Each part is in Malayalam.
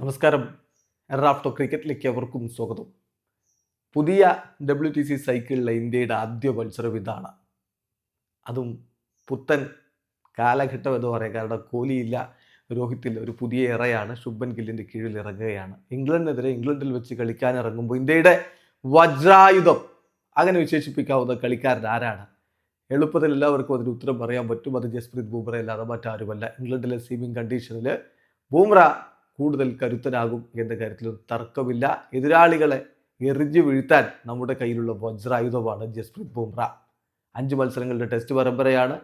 നമസ്കാരം. റാഫ്റ്റോ ക്രിക്കറ്റിലേക്ക് അവർക്കും സ്വാഗതം. പുതിയ ഡബ്ല്യു ടി സി സൈക്കിളിലെ ഇന്ത്യയുടെ ആദ്യ മത്സരം ഇതാണ്. അതും പുത്തൻ കാലഘട്ടം എന്ന് പറയാം കാരണം കോഹ്ലിയില്ല രോഹിത്തിൽ ഒരു പുതിയ ഇറയാണ് ശുഭൻ ഗില്ലിന്റെ കീഴിൽ ഇറങ്ങുകയാണ്. ഇംഗ്ലണ്ടിനെതിരെ ഇംഗ്ലണ്ടിൽ വെച്ച് കളിക്കാൻ ഇറങ്ങുമ്പോൾ ഇന്ത്യയുടെ വജ്രായുധം. അങ്ങനെ വിശേഷിപ്പിക്കാവുന്ന കളിക്കാരൻ ആരാണ്? എളുപ്പത്തിൽ എല്ലാവർക്കും അതിന് ഉത്തരം പറയാൻ പറ്റും. അത് ജസ്പ്രീത് ബൂമ്ര അല്ലാതെ മറ്റാരുമല്ല. ഇംഗ്ലണ്ടിലെ സീമിംഗ് കണ്ടീഷനിൽ ബൂംറ കൂടുതൽ കരുത്തനാകും എന്ന കാര്യത്തിലും തർക്കമില്ല. എതിരാളികളെ എറിഞ്ഞു വീഴ്ത്താൻ നമ്മുടെ കയ്യിലുള്ള വജ്രായുധമാണ് ജസ്പ്രീത് ബുംറ. അഞ്ച് മത്സരങ്ങളുടെ ടെസ്റ്റ് പരമ്പരയാണ്.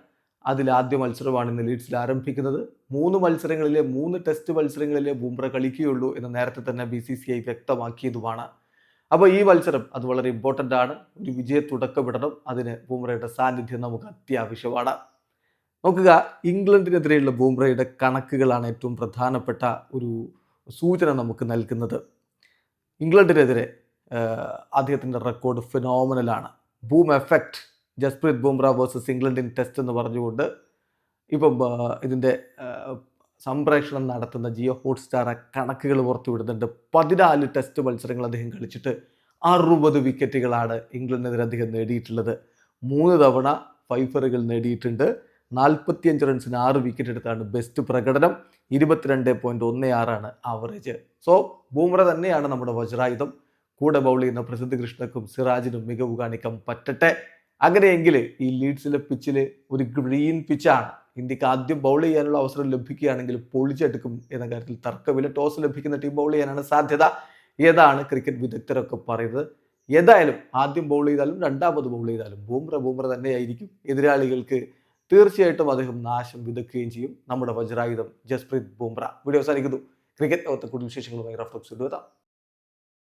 അതിൽ ആദ്യ മത്സരമാണ് ഇന്ന് ലീഡ്സിൽ ആരംഭിക്കുന്നത്. മൂന്ന് മത്സരങ്ങളിലെ മൂന്ന് ടെസ്റ്റ് മത്സരങ്ങളിലെ ബുംറ കളിക്കുകയുള്ളൂ എന്ന് നേരത്തെ തന്നെ ബി സി സി ഐ വ്യക്തമാക്കിയതുമാണ്. അപ്പോൾ ഈ മത്സരം അത് വളരെ ഇമ്പോർട്ടന്റ് ആണ്. ഒരു വിജയ തുടക്കമിടണം അതിന് ബുംറയുടെ സാന്നിധ്യം നമുക്ക് അത്യാവശ്യമാണ്. നോക്കുക ഇംഗ്ലണ്ടിനെതിരെയുള്ള ബൂംറയുടെ കണക്കുകളാണ് ഏറ്റവും പ്രധാനപ്പെട്ട ഒരു സൂചന നമുക്ക് നൽകുന്നത്. ഇംഗ്ലണ്ടിനെതിരെ അദ്ദേഹത്തിന്റെ record ഫിനോമിനലാണ് boom effect Jasprit Bumrah versus England in test എന്ന് പറഞ്ഞുകൊണ്ട് ഇപ്പം ഇതിന്റെ സംപ്രേഷണം നടത്തുന്ന ജിയോ ഹോട്ട്സ്റ്റാർ കണക്കുകൾ പുറത്തുവിടുന്നുണ്ട് പതിനാല് ടെസ്റ്റ് മത്സരങ്ങൾ അദ്ദേഹം കളിച്ചിട്ട് അറുപത് വിക്കറ്റുകളാണ് ഇംഗ്ലണ്ടിനെതിരെ അദ്ദേഹം നേടിയിട്ടുള്ളത്. മൂന്ന് തവണ ഫൈഫറുകൾ നേടിയിട്ടുണ്ട്. നാൽപ്പത്തിയഞ്ച് റൺസിന് ആറ് വിക്കറ്റ് എടുത്താണ് ബെസ്റ്റ് പ്രകടനം. ഇരുപത്തിരണ്ട് പോയിന്റ് ഒന്ന് ആറാണ് ആവറേജ് സോ ബൂമ്ര തന്നെയാണ് നമ്മുടെ വജ്രായുധം. കൂടെ ബൗൾ ചെയ്യുന്ന പ്രസിദ്ധ കൃഷ്ണക്കും സിറാജിനും മികവ് കാണിക്കാൻ പറ്റട്ടെ. അങ്ങനെയെങ്കിൽ ഈ ലീഡ്സിലെ പിച്ചിൽ ഒരു ഗ്രീൻ പിച്ചാണ് ഇന്ത്യയ്ക്ക് ആദ്യം ബൗൾ ചെയ്യാനുള്ള അവസരം ലഭിക്കുകയാണെങ്കിൽ പൊളിച്ചെടുക്കും എന്ന കാര്യത്തിൽ തർക്കമില്ല. ടോസ് ലഭിക്കുന്ന ടീം ബൗൾ ചെയ്യാനാണ് സാധ്യത. ഏതാണ് ക്രിക്കറ്റ് വിദഗ്ധരൊക്കെ പറയുന്നത്? ഏതായാലും ആദ്യം ബൗൾ ചെയ്താലും രണ്ടാമത് ബൗൾ ചെയ്താലും ബൂമ്ര ബൂമ്ര തന്നെയായിരിക്കും എതിരാളികൾക്ക് തീർച്ചയായിട്ടും അദ്ദേഹം നാശം വിതക്കുകയും ചെയ്യും. നമ്മുടെ വജ്രായുധം ജസ്പ്രീത് ബുംറ. വീഡിയോ അവസാനിക്കുന്നു. ക്രിക്കറ്റ് ലോകത്തെ കൂടുതൽ വിശേഷങ്ങളുമായി റഫ്ലക്സ് എത്താം.